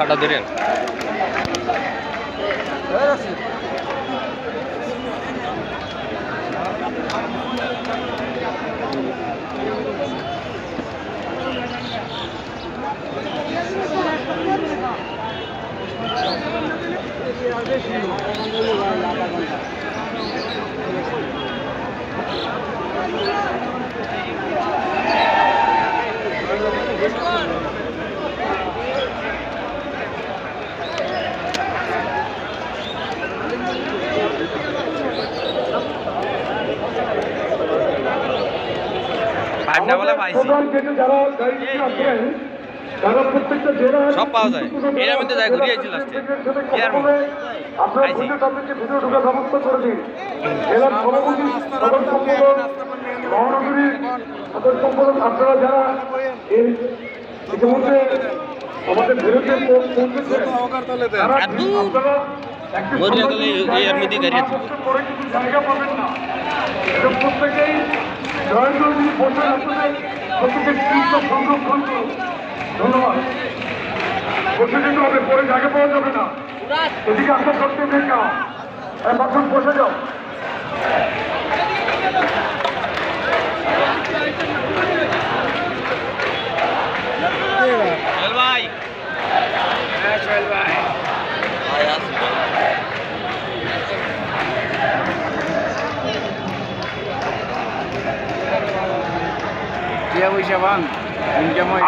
পাটা ধরেন। পাটনা বলে প্রধান গেটে যারা দায়িত্বে আছেন তারা প্রত্যেকটা জেলার সব পাওয়া যায়। এর মধ্যে যাই ঘুরে আইছি last এ। এর আপনারা ভিডিও তাদেরকে ভিডিও ঢোকার ব্যবস্থা করে দিন। জেলার সভাপতি সদর সম্পাদক মহানগরীর সদর সম্পাদক আপনারা যারা এই ইতিমধ্যে আমাদের বিরুদ্ধে পৌঁছেছেন তারা আপনারা মরিয়া গেলে এই এর গাড়ি আছে। আপত্তি করে যদি করুন ধন্যবাদ বসে যেতে হবে পরে জায়গা পাওয়া যাবে না এদিকে করতে নেই না এখন বসে যাও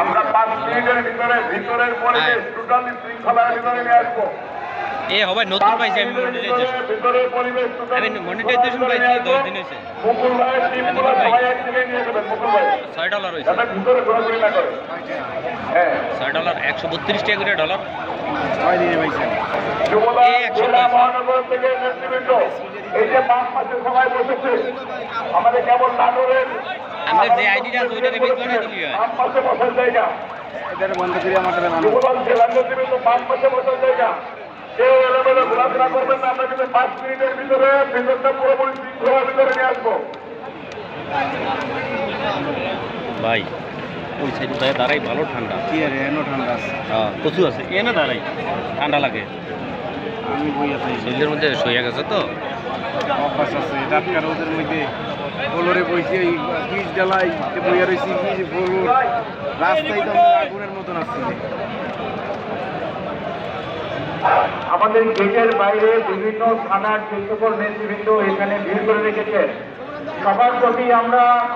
আমরা পাঁচ মিনিটের ভিতরে ভিতরের পরিবেশ টোটালি শৃঙ্খলার ভিতরে নিয়ে আসব। এ হবে নতুন পাইছি আমি মনিটাইজেশন আমি মনিটাইজেশন পাইছি দশ দিন হয়েছে মুকুল ভাইয়ের টিমগুলো সবাই এক নিয়ে যাবেন মুকুল ভাই। ছয় ডলার হয়েছে যাতে ভিতরে ঘোরাঘুরি না করে। হ্যাঁ। ছয় ডলার একশো বত্রিশ টাকা করে ডলার ছয় দিনে পাইছেন। এই একশো জেলা পয়সা। মহানগর থেকে নেতৃবৃন্দ এই যে পাঁচ মাসের সময় বসেছে আমাদের কেবল নাটোরের আমাদের যে আইডিটা আছে ওইটা রিভিউ করে দিলি হয়। পাঁচ মাসে বসার জায়গা এটা বন্ধ করে আমাদের মানুষ যুবদল জেলা নেতৃবৃন্দ পাঁচ মাসে বসার জায়গা। কেউ এলোমেলো ঘোরাফেরা করবেন না আমরা কিন্তু পাঁচ মিনিটের ভিতরে ভিতরটা পুরোপুরি শৃঙ্খলার ভিতরে নিয়ে আসব। ভাই ওই সাইডে দাঁড়াই দাঁড়াই ভালো ঠান্ডা। কি আরে এনো ঠান্ডা আছে। হ্যাঁ প্রচুর আছে এনে দাঁড়াই ঠান্ডা লাগে। আমি বইয়া থাকি। শরীরের মধ্যে সইয়া গেছে তো। অভ্যাস আছে টাটকা রোদের মধ্যে। ফলরে বইছে, এই বীজ জ্বালাই বইয়া রয়েছি পিচ ফলর রাস্তায় তো আগুনের মতন আসছে আমাদের গেটের বাইরে বিভিন্ন থানার যে নেতৃবৃন্দ এখানে ভিড় করে রেখেছে সবার প্রতি আমরা